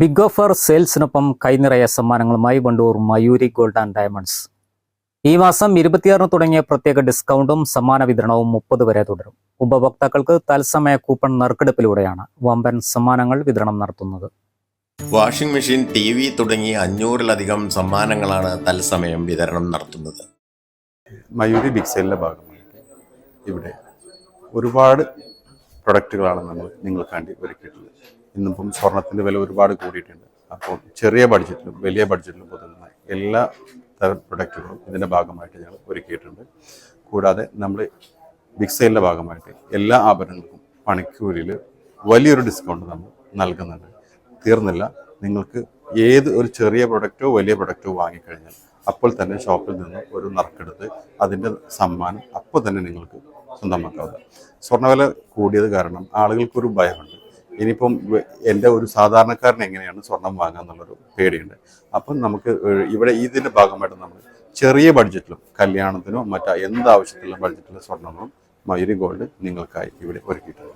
Big offer സെയിൽസിനൊപ്പം കൈനിറയ സമ്മാനങ്ങളുമായി Wandoor Mayuri gold and diamonds ഈ മാസം ഇരുപത്തിയാറിന് തുടങ്ങിയ പ്രത്യേക ഡിസ്കൗണ്ടും സമ്മാന വിതരണവും മുപ്പത് വരെ തുടരും. ഉപഭോക്താക്കൾക്ക് തത്സമയ കൂപ്പൺ നറുക്കെടുപ്പിലൂടെയാണ് വമ്പൻ സമ്മാനങ്ങൾ വിതരണം നടത്തുന്നത്. വാഷിംഗ് മെഷീൻ ടി വി തുടങ്ങി അഞ്ഞൂറിലധികം സമ്മാനങ്ങളാണ് തത്സമയം വിതരണം നടത്തുന്നത്. മയൂരി ബിഗ് സെയിലിന്റെ ഭാഗമായിട്ട് ഇവിടെ ഒരുപാട് പ്രൊഡക്റ്റുകളാണ് നമ്മൾ നിങ്ങൾക്ക് വേണ്ടി ഒരുക്കിയിട്ടുള്ളത്. ഇന്നിപ്പം സ്വർണത്തിന്റെ വില ഒരുപാട് കൂടിയിട്ടുണ്ട്. അപ്പോൾ ചെറിയ ബഡ്ജറ്റിലും വലിയ ബഡ്ജറ്റിലും പൊതുവെ എല്ലാ തരം പ്രൊഡക്റ്റുകളും ഇതിന്റെ ഭാഗമായിട്ട് ഞങ്ങൾ ഒരുക്കിയിട്ടുണ്ട്. കൂടാതെ നമ്മൾ ബിഗ് സെയിലിന്റെ ഭാഗമായിട്ട് എല്ലാ ആഭരണങ്ങൾക്കും പണിക്കൂലിയിൽ വലിയൊരു ഡിസ്കൗണ്ട് നമ്മൾ നൽകുന്നുണ്ട്. തീർന്നില്ല നിങ്ങൾക്ക് ഏത് ഒരു ചെറിയ പ്രൊഡക്റ്റോ വലിയ പ്രൊഡക്റ്റോ വാങ്ങിക്കഴിഞ്ഞാൽ അപ്പോൾ തന്നെ ഷോപ്പിൽ നിന്ന് ഒരു നറുക്കെടുത്ത് അതിന്റെ സമ്മാനം അപ്പോൾ തന്നെ നിങ്ങൾക്ക് സ്വന്തമാക്കാവുന്നത് സ്വർണവില കൂടിയത് കാരണം ആളുകൾക്കൊരു ഭയമുണ്ട്. ഇനിയിപ്പം എന്റെ ഒരു സാധാരണക്കാരൻ എങ്ങനെയാണ് സ്വർണം വാങ്ങുക എന്നുള്ളൊരു പേടിയുണ്ട്. അപ്പം നമുക്ക് ഇവിടെ ഇതിന്റെ ഭാഗമായിട്ട് നമ്മൾ ചെറിയ ബഡ്ജറ്റിലും കല്യാണത്തിനോ മറ്റോ എന്ത് ബഡ്ജറ്റിലും സ്വർണങ്ങളും മയൂരി ഗോൾഡ് നിങ്ങൾക്കായി ഇവിടെ ഒരുക്കിയിട്ടുണ്ട്.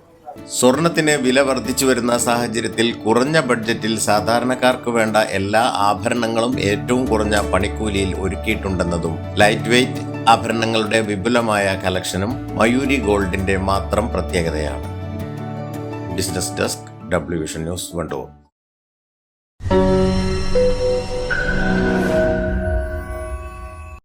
സ്വർണത്തിന് വില വർദ്ധിച്ചു വരുന്ന സാഹചര്യത്തിൽ കുറഞ്ഞ ബഡ്ജറ്റിൽ സാധാരണക്കാർക്ക് വേണ്ട എല്ലാ ആഭരണങ്ങളും ഏറ്റവും കുറഞ്ഞ പണിക്കൂലിയിൽ ഒരുക്കിയിട്ടുണ്ടെന്നതും ലൈറ്റ് വെയ്റ്റ് ആഭരണങ്ങളുടെ വിപുലമായ കളക്ഷനും മയൂരി ഗോൾഡിന്റെ മാത്രം പ്രത്യേകതയാണ്. business desk W vision news Wandoor